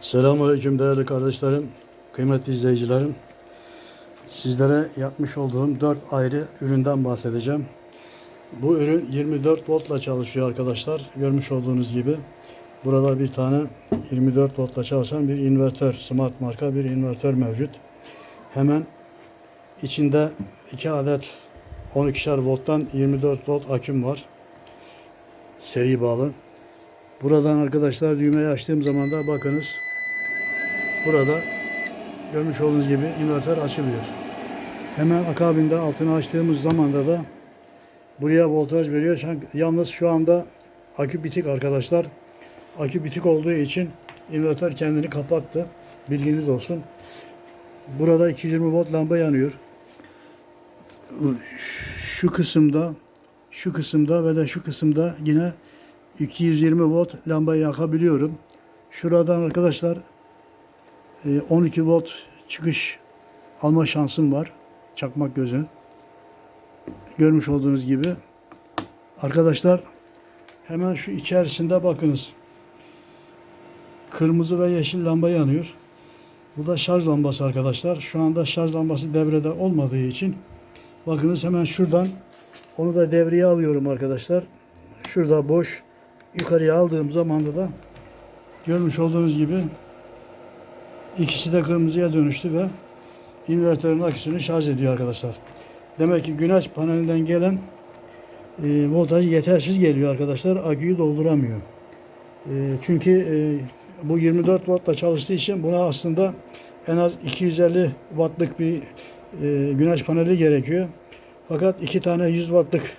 Selamünaleyküm değerli kardeşlerim, kıymetli izleyicilerim. Sizlere yapmış olduğum 4 ayrı üründen bahsedeceğim. Bu ürün 24 voltla çalışıyor arkadaşlar. Görmüş olduğunuz gibi. Burada bir tane 24 voltla çalışan bir invertör, smart marka bir invertör mevcut. Hemen içinde 2 adet 12'şer volttan 24 volt aküm var. Seri bağlı. Buradan arkadaşlar düğmeyi açtığım zaman da bakınız burada görmüş olduğunuz gibi invertör açılıyor. Hemen akabinde altını açtığımız zaman da buraya voltaj veriyor. Yalnız şu anda akü bitik arkadaşlar. Akü bitik olduğu için invertör kendini kapattı. Bilginiz olsun. Burada 220 volt lamba yanıyor. Şu kısımda şu kısımda ve de şu kısımda yine 220 volt lambayı yakabiliyorum. Şuradan arkadaşlar 12 volt çıkış alma şansım var. Çakmak gözü. Görmüş olduğunuz gibi. Arkadaşlar hemen şu içerisinde bakınız. Kırmızı ve yeşil lamba yanıyor. Bu da şarj lambası arkadaşlar. Şu anda şarj lambası devrede olmadığı için bakınız hemen şuradan onu da devreye alıyorum arkadaşlar. Şurada boş yukarıya aldığım zaman da da görmüş olduğunuz gibi ikisi de kırmızıya dönüştü ve invertörün aküsünü şarj ediyor arkadaşlar. Demek ki güneş panelinden gelen e, voltaj yetersiz geliyor arkadaşlar. Aküyü dolduramıyor. E, çünkü e, bu 24 voltla çalıştığı için buna aslında en az 250 wattlık bir e, güneş paneli gerekiyor. Fakat iki tane 100 wattlık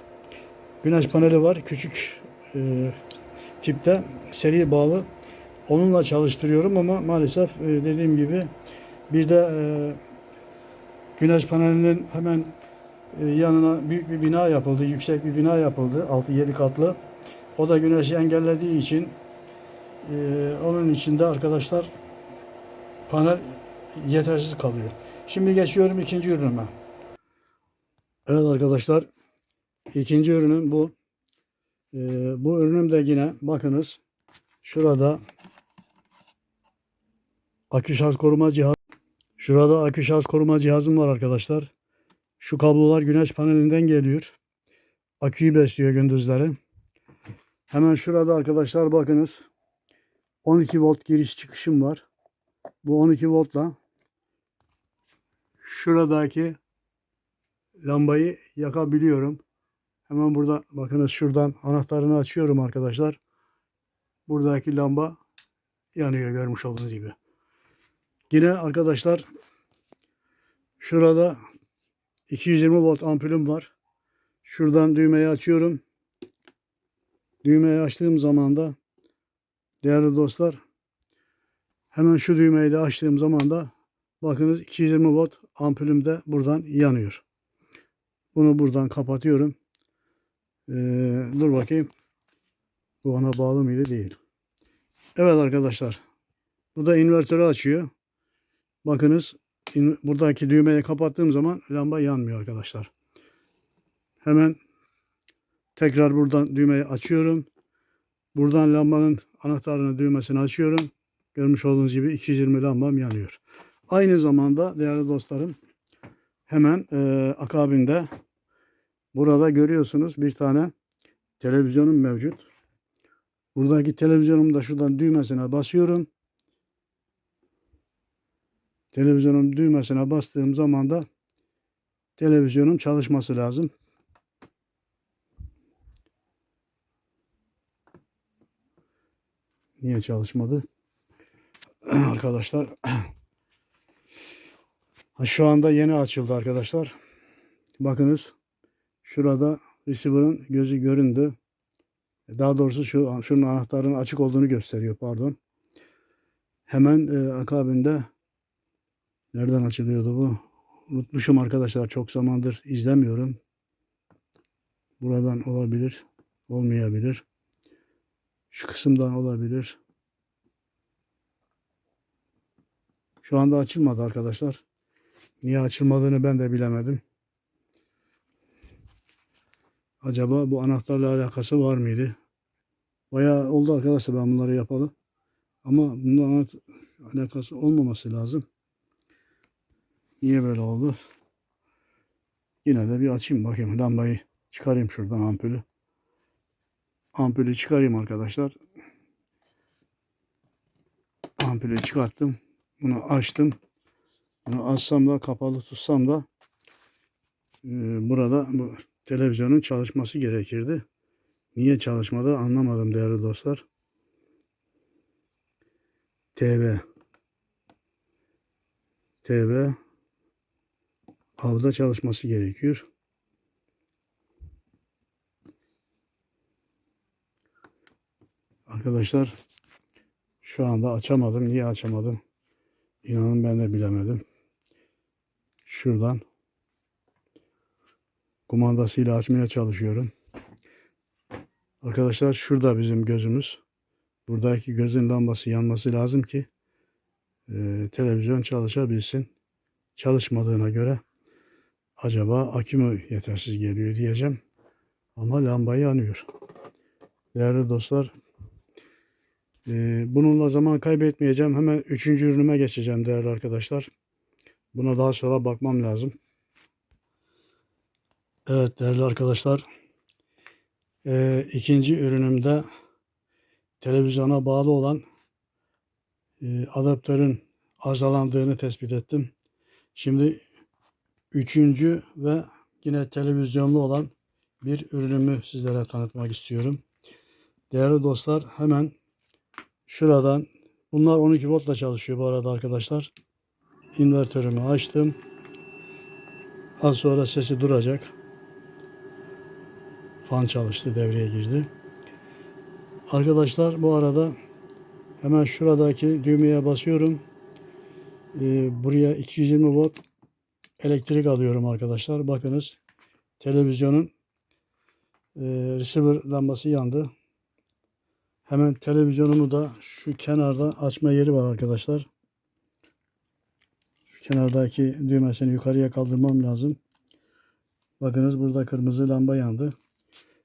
güneş paneli var. Küçük e, tipte seri bağlı. Onunla çalıştırıyorum ama maalesef e, dediğim gibi bir de e, güneş panelinin hemen e, yanına büyük bir bina yapıldı. Yüksek bir bina yapıldı. 6-7 katlı. O da güneşi engellediği için onun içinde arkadaşlar panel yetersiz kalıyor. Şimdi geçiyorum ikinci ürünüme. Evet arkadaşlar ikinci ürünüm bu. Ee, bu ürünüm de yine bakınız şurada akü şarj koruma cihazı şurada akü şarj koruma cihazım var arkadaşlar. Şu kablolar güneş panelinden geliyor. Aküyü besliyor gündüzleri. Hemen şurada arkadaşlar bakınız 12 volt giriş çıkışım var. Bu 12 voltla şuradaki lambayı yakabiliyorum. Hemen burada bakınız şuradan anahtarını açıyorum arkadaşlar. Buradaki lamba yanıyor görmüş olduğunuz gibi. Yine arkadaşlar şurada 220 volt ampulüm var. Şuradan düğmeyi açıyorum. Düğmeyi açtığım zaman da değerli dostlar hemen şu düğmeyi de açtığım zaman da bakınız 220 volt ampulüm de buradan yanıyor. Bunu buradan kapatıyorum. Ee, dur bakayım. Bu ona bağlı mıydı? Değil. Evet arkadaşlar. Bu da invertörü açıyor. Bakınız buradaki düğmeyi kapattığım zaman lamba yanmıyor arkadaşlar. Hemen tekrar buradan düğmeyi açıyorum. Buradan lambanın anahtarını düğmesini açıyorum. Görmüş olduğunuz gibi 220 lambam yanıyor. Aynı zamanda değerli dostlarım hemen e, akabinde burada görüyorsunuz bir tane televizyonum mevcut. Buradaki televizyonumu da şuradan düğmesine basıyorum. Televizyonun düğmesine bastığım zaman da televizyonum çalışması lazım. Niye çalışmadı? Arkadaşlar Şu anda yeni açıldı arkadaşlar. Bakınız şurada receiver'ın gözü göründü. Daha doğrusu şu şunun anahtarın açık olduğunu gösteriyor pardon. Hemen e, akabinde nereden açılıyordu bu? Unutmuşum arkadaşlar çok zamandır izlemiyorum. Buradan olabilir, olmayabilir. Şu kısımdan olabilir. Şu anda açılmadı arkadaşlar. Niye açılmadığını ben de bilemedim. Acaba bu anahtarla alakası var mıydı? Bayağı oldu arkadaşlar ben bunları yapalı. Ama bundan alakası olmaması lazım. Niye böyle oldu? Yine de bir açayım bakayım. Lambayı çıkarayım şuradan ampulü. Ampulü çıkarayım arkadaşlar. Ampulü çıkarttım. Bunu açtım. Bunu açsam da kapalı tutsam da e, burada bu televizyonun çalışması gerekirdi. Niye çalışmadı anlamadım değerli dostlar. TV TV avda çalışması gerekiyor. Arkadaşlar şu anda açamadım. Niye açamadım? İnanın ben de bilemedim. Şuradan kumandasıyla açmaya çalışıyorum. Arkadaşlar şurada bizim gözümüz. Buradaki gözün lambası yanması lazım ki e, televizyon çalışabilsin. Çalışmadığına göre acaba akü mü yetersiz geliyor diyeceğim. Ama lamba yanıyor. Değerli dostlar e, bununla zaman kaybetmeyeceğim. Hemen üçüncü ürünüme geçeceğim değerli arkadaşlar. Buna daha sonra bakmam lazım. Evet değerli arkadaşlar. E, ikinci ürünümde televizyona bağlı olan e, adaptörün arızalandığını tespit ettim. Şimdi üçüncü ve yine televizyonlu olan bir ürünümü sizlere tanıtmak istiyorum. Değerli dostlar hemen şuradan bunlar 12 voltla çalışıyor bu arada arkadaşlar. İnvertörümü açtım. Az sonra sesi duracak. Fan çalıştı, devreye girdi. Arkadaşlar bu arada hemen şuradaki düğmeye basıyorum. Ee, buraya 220 volt elektrik alıyorum arkadaşlar. Bakınız televizyonun e, receiver lambası yandı. Hemen televizyonumu da şu kenarda açma yeri var arkadaşlar. Şu kenardaki düğmesini yukarıya kaldırmam lazım. Bakınız burada kırmızı lamba yandı.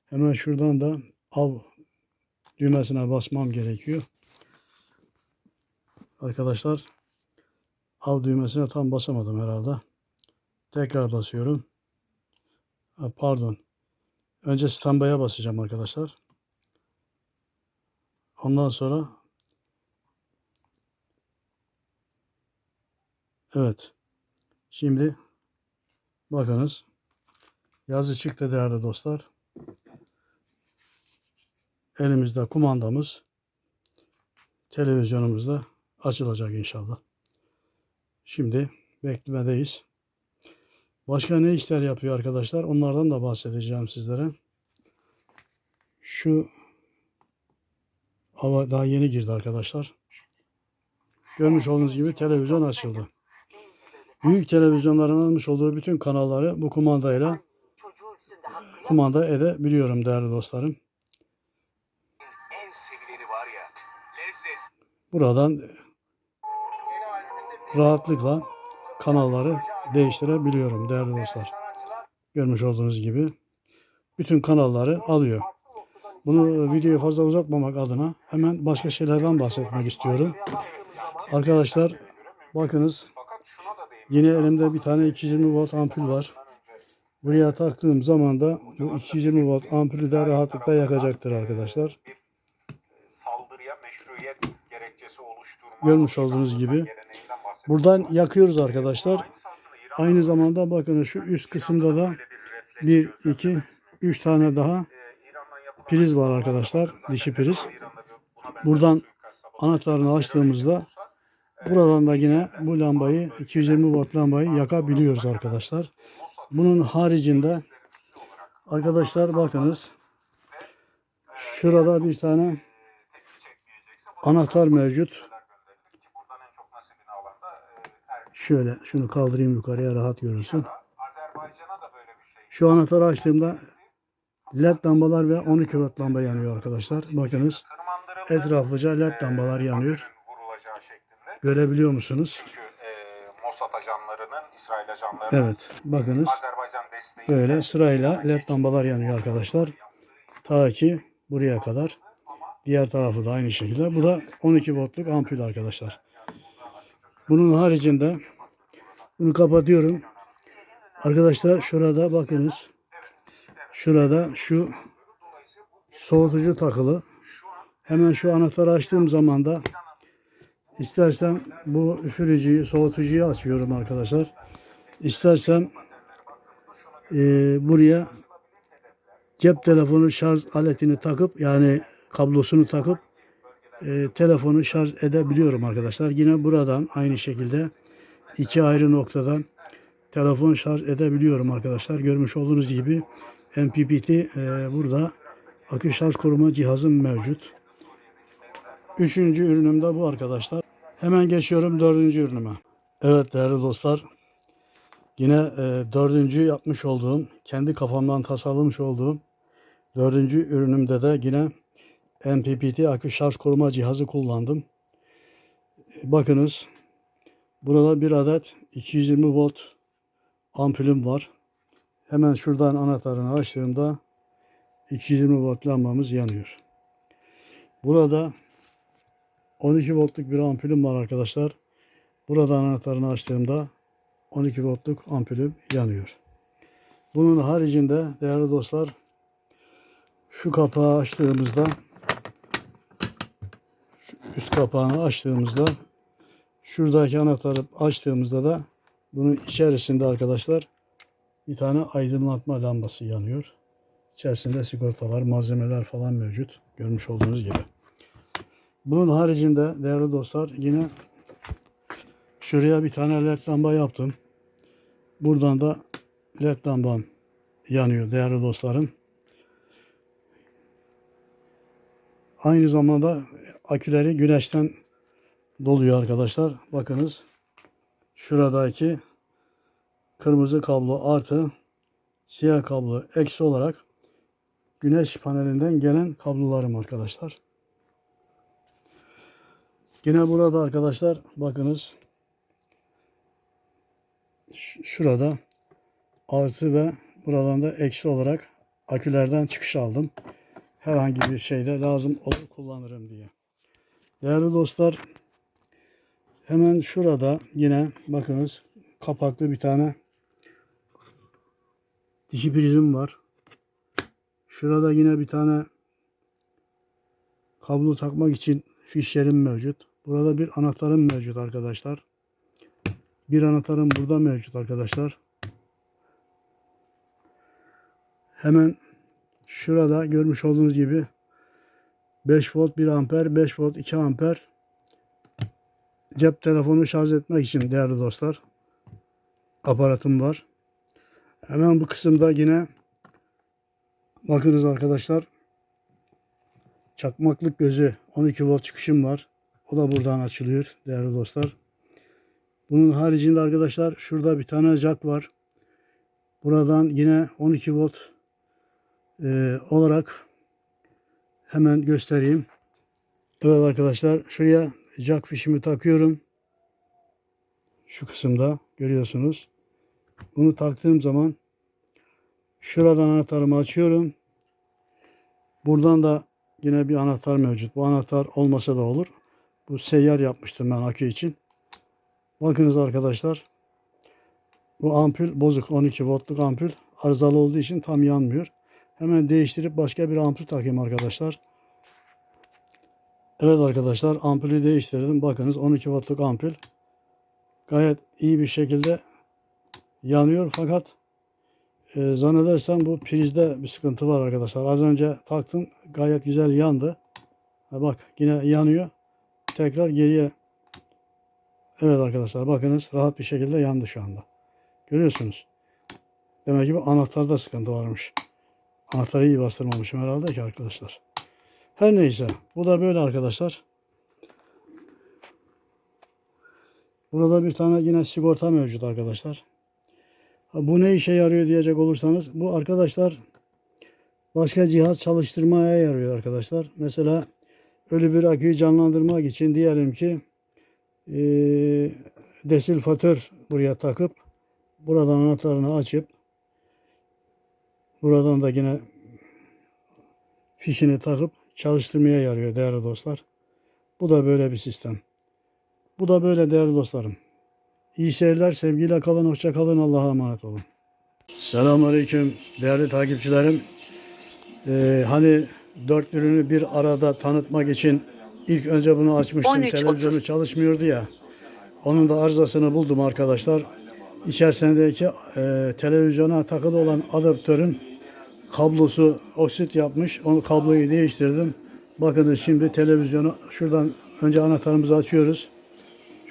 Hemen şuradan da av düğmesine basmam gerekiyor. Arkadaşlar av düğmesine tam basamadım herhalde. Tekrar basıyorum. Ha, pardon. Önce standby'a basacağım arkadaşlar. Ondan sonra Evet. Şimdi bakınız. Yazı çıktı değerli dostlar. Elimizde kumandamız. Televizyonumuz da açılacak inşallah. Şimdi beklemedeyiz. Başka ne işler yapıyor arkadaşlar? Onlardan da bahsedeceğim sizlere. Şu hava daha yeni girdi arkadaşlar. Görmüş olduğunuz gibi televizyon açıldı. Büyük televizyonların almış olduğu bütün kanalları bu kumandayla kumanda edebiliyorum değerli dostlarım. Buradan rahatlıkla kanalları değiştirebiliyorum değerli dostlar. Görmüş olduğunuz gibi bütün kanalları alıyor. Bunu videoyu fazla uzatmamak adına hemen başka şeylerden bahsetmek istiyorum. Arkadaşlar bakınız yine elimde bir tane 220 volt ampul var. Buraya taktığım zaman da bu 220 volt ampulü de rahatlıkla yakacaktır arkadaşlar. Görmüş olduğunuz gibi. Buradan yakıyoruz arkadaşlar. Aynı da zamanda bakın şu üst kısımda da bir refleks 1, 2, 3 tane daha priz var arkadaşlar. Dişi priz. Buradan anahtarını açtığımızda buradan da yine bu lambayı 220 volt lambayı yakabiliyoruz arkadaşlar. Bunun haricinde arkadaşlar bakınız şurada bir tane anahtar mevcut. ki buradan en çok nasibini alan da e, Erbil Şöyle şunu kaldırayım yukarıya rahat görünsün. şey. Şu anahtarı açtığımda led lambalar ve 12 volt lamba yanıyor arkadaşlar. Bakınız etraflıca led lambalar e, yanıyor. Vurulacağı şeklinde. Görebiliyor musunuz? E, Mossad ajanlarının, İsrail ajanlarının Evet bakınız Azerbaycan desteği böyle sırayla led lambalar yanıyor arkadaşlar. Ta ki buraya kadar. Diğer tarafı da aynı şekilde. Bu da 12 voltluk ampul arkadaşlar. Bunun haricinde bunu kapatıyorum. Arkadaşlar şurada bakınız. Şurada şu soğutucu takılı. Hemen şu anahtarı açtığım zaman da istersem bu üfürücüyü, soğutucuyu açıyorum arkadaşlar. İstersem eee, buraya cep telefonu şarj aletini takıp yani kablosunu takıp eee, telefonu şarj edebiliyorum arkadaşlar. Yine buradan aynı şekilde iki ayrı noktadan telefon şarj edebiliyorum arkadaşlar. Görmüş olduğunuz gibi MPPT eee, burada akü şarj koruma cihazım mevcut. Üçüncü ürünüm de bu arkadaşlar. Hemen geçiyorum dördüncü ürünüme. Evet değerli dostlar. Yine e, dördüncü yapmış olduğum, kendi kafamdan tasarlamış olduğum dördüncü ürünümde de yine MPPT akü şarj koruma cihazı kullandım. E, Bakınız burada bir adet 220 volt ampulüm var. Hemen şuradan anahtarını açtığımda 220 volt lambamız yanıyor. Burada 12 voltluk bir ampulüm var arkadaşlar. Burada anahtarını açtığımda 12 voltluk ampulüm yanıyor. Bunun haricinde değerli dostlar şu kapağı açtığımızda üst kapağını açtığımızda şuradaki anahtarı açtığımızda da bunun içerisinde arkadaşlar bir tane aydınlatma lambası yanıyor. İçerisinde sigortalar, malzemeler falan mevcut. Görmüş olduğunuz gibi. Bunun haricinde değerli dostlar yine şuraya bir tane led lamba yaptım. Buradan da led lambam yanıyor değerli dostlarım. Aynı zamanda aküleri güneşten doluyor arkadaşlar. Bakınız şuradaki kırmızı kablo artı siyah kablo eksi olarak güneş panelinden gelen kablolarım arkadaşlar. Yine burada arkadaşlar bakınız şurada artı ve buradan da eksi olarak akülerden çıkış aldım. Herhangi bir şeyde lazım olur kullanırım diye. Değerli dostlar hemen şurada yine bakınız kapaklı bir tane dişi prizim var. Şurada yine bir tane kablo takmak için fişlerim mevcut. Burada bir anahtarım mevcut arkadaşlar. Bir anahtarım burada mevcut arkadaşlar. Hemen şurada görmüş olduğunuz gibi 5 volt 1 amper 5 volt 2 amper cep telefonu şarj etmek için değerli dostlar aparatım var. Hemen bu kısımda yine bakınız arkadaşlar çakmaklık gözü 12 volt çıkışım var. O da buradan açılıyor değerli dostlar. Bunun haricinde arkadaşlar şurada bir tane jack var. Buradan yine 12 volt e, olarak hemen göstereyim. Evet arkadaşlar şuraya jack fişimi takıyorum. Şu kısımda görüyorsunuz. Bunu taktığım zaman şuradan anahtarımı açıyorum. Buradan da yine bir anahtar mevcut. Bu anahtar olmasa da olur. Bu seyyar yapmıştım ben akü için. Bakınız arkadaşlar. Bu ampul bozuk 12 voltluk ampul arızalı olduğu için tam yanmıyor. Hemen değiştirip başka bir ampul takayım arkadaşlar. Evet arkadaşlar ampulü değiştirdim. Bakınız 12 voltluk ampul. Gayet iyi bir şekilde yanıyor fakat e, zannedersem bu prizde bir sıkıntı var arkadaşlar. Az önce taktım gayet güzel yandı. Ha bak yine yanıyor. Tekrar geriye Evet arkadaşlar bakınız rahat bir şekilde yandı şu anda. Görüyorsunuz. Demek ki bu anahtarda sıkıntı varmış. Anahtarı iyi bastırmamışım herhalde ki arkadaşlar. Her neyse bu da böyle arkadaşlar. Burada bir tane yine sigorta mevcut arkadaşlar. Bu ne işe yarıyor diyecek olursanız bu arkadaşlar başka cihaz çalıştırmaya yarıyor arkadaşlar. Mesela ölü bir aküyü canlandırmak için diyelim ki eee desilfatör buraya takıp buradan anahtarını açıp buradan da yine fişini takıp çalıştırmaya yarıyor değerli dostlar. Bu da böyle bir sistem. Bu da böyle değerli dostlarım. İyi seyirler, sevgiyle kalın, hoşça kalın, Allah'a emanet olun. Selamünaleyküm değerli takipçilerim. Ee, hani dört ürünü bir arada tanıtmak için ilk önce bunu açmıştım. 13.30. Televizyonu çalışmıyordu ya. Onun da arızasını buldum arkadaşlar. İçerisindeki e, televizyona takılı olan adaptörün kablosu oksit yapmış. Onu kabloyu değiştirdim. Bakınız şimdi televizyonu şuradan önce anahtarımızı açıyoruz.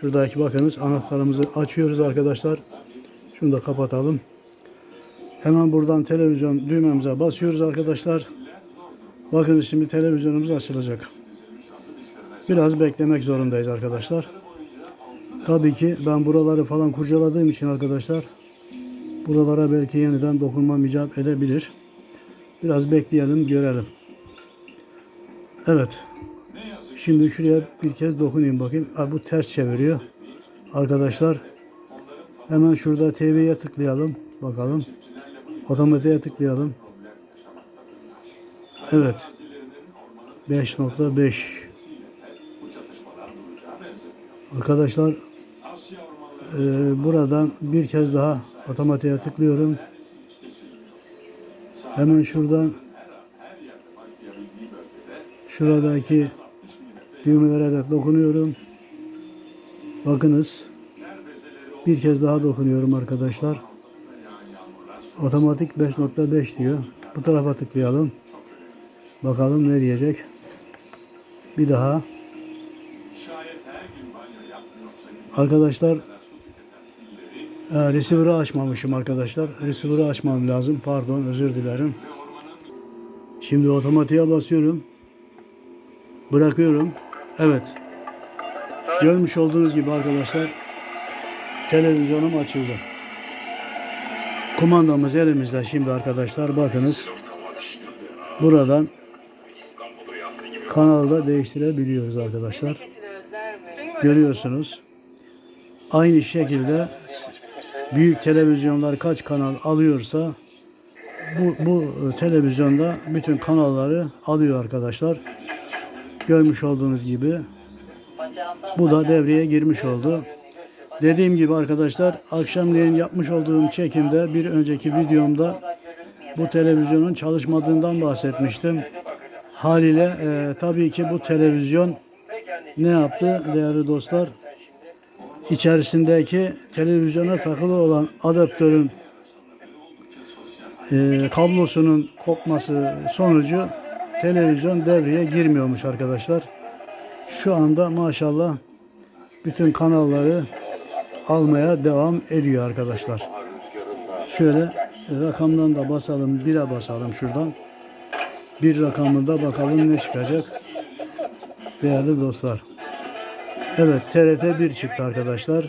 Şuradaki bakınız anahtarımızı açıyoruz arkadaşlar. Şunu da kapatalım. Hemen buradan televizyon düğmemize basıyoruz arkadaşlar. Bakınız şimdi televizyonumuz açılacak. Biraz beklemek zorundayız arkadaşlar. Tabii ki ben buraları falan kurcaladığım için arkadaşlar buralara belki yeniden dokunmam icap edebilir. Biraz bekleyelim görelim. Evet. Şimdi şuraya bir kez dokunayım bakayım. Aa, bu ters çeviriyor. Arkadaşlar hemen şurada TV'ye tıklayalım. Bakalım. Otomatiğe tıklayalım. Evet. 5.5 Arkadaşlar e, buradan bir kez daha otomatiğe tıklıyorum. Hemen şuradan şuradaki düğmelere de dokunuyorum. Bakınız. Bir kez daha dokunuyorum arkadaşlar. Otomatik 5.5 diyor. Bu tarafa tıklayalım. Bakalım ne diyecek. Bir daha. Arkadaşlar e, receiver'ı açmamışım arkadaşlar. Receiver'ı açmam lazım. Pardon özür dilerim. Şimdi otomatiğe basıyorum. Bırakıyorum. Evet. Görmüş olduğunuz gibi arkadaşlar televizyonum açıldı. Kumandamız elimizde şimdi arkadaşlar bakınız. Buradan kanalda değiştirebiliyoruz arkadaşlar. Görüyorsunuz. Aynı şekilde büyük televizyonlar kaç kanal alıyorsa bu, bu televizyonda bütün kanalları alıyor arkadaşlar. Görmüş olduğunuz gibi bu da devreye girmiş oldu. Dediğim gibi arkadaşlar akşamleyin yapmış olduğum çekimde bir önceki videomda bu televizyonun çalışmadığından bahsetmiştim. Haliyle e, tabii ki bu televizyon ne yaptı değerli dostlar? İçerisindeki televizyona takılı olan adaptörün e, kablosunun kopması sonucu televizyon devreye girmiyormuş arkadaşlar. Şu anda maşallah bütün kanalları almaya devam ediyor arkadaşlar. Şöyle rakamdan da basalım, bire basalım şuradan. Bir rakamında bakalım ne çıkacak. Değerli dostlar. Evet TRT 1 çıktı arkadaşlar.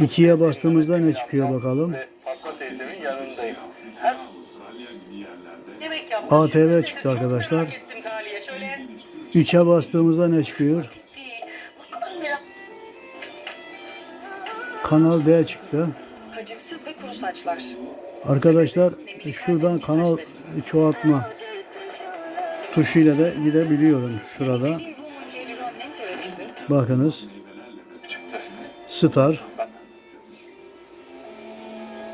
İkiye bastığımızda ne çıkıyor bakalım. ATV çıktı arkadaşlar. Gittim Kali'ye şöyle. 3'e bastığımızda ne çıkıyor? Kanal D çıktı. Arkadaşlar şuradan kanal çoğaltma tuşuyla da gidebiliyorum şurada. Bakınız. Star.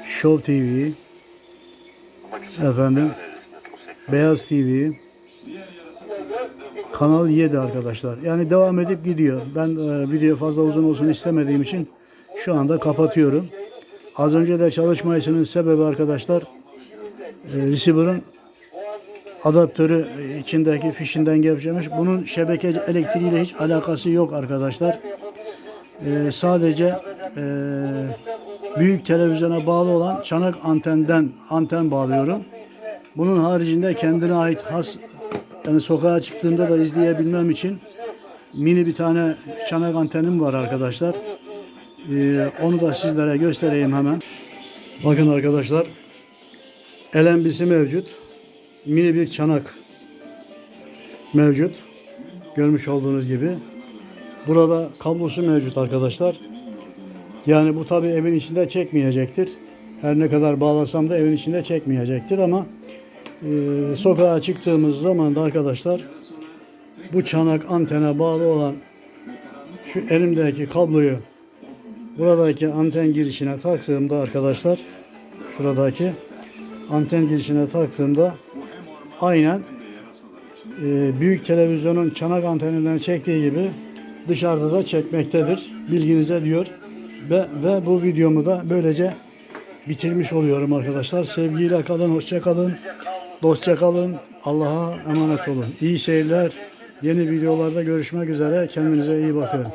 Show TV. Efendim. Beyaz TV. Kanal 7 arkadaşlar. Yani devam edip gidiyor. Ben e, video fazla uzun olsun istemediğim için şu anda kapatıyorum. Az önce de çalışmayışının sebebi arkadaşlar e, receiver'ın adaptörü içindeki fişinden gevşemiş. Bunun şebeke elektriğiyle hiç alakası yok arkadaşlar. Ee, sadece e, büyük televizyona bağlı olan çanak antenden anten bağlıyorum. Bunun haricinde kendine ait has yani sokağa çıktığımda da izleyebilmem için mini bir tane çanak antenim var arkadaşlar. Ee, onu da sizlere göstereyim hemen. Bakın arkadaşlar. LNB'si mevcut. Mini bir çanak mevcut. Görmüş olduğunuz gibi. Burada kablosu mevcut arkadaşlar. Yani bu tabi evin içinde çekmeyecektir. Her ne kadar bağlasam da evin içinde çekmeyecektir ama e, sokağa çıktığımız zaman da arkadaşlar bu çanak antene bağlı olan şu elimdeki kabloyu buradaki anten girişine taktığımda arkadaşlar şuradaki anten girişine taktığımda aynen e, büyük televizyonun çanak anteninden çektiği gibi dışarıda da çekmektedir. Bilginize diyor. Ve, ve bu videomu da böylece bitirmiş oluyorum arkadaşlar. Sevgiyle kalın, hoşça kalın. Dostça kalın. Allah'a emanet olun. İyi seyirler. Yeni videolarda görüşmek üzere. Kendinize iyi bakın.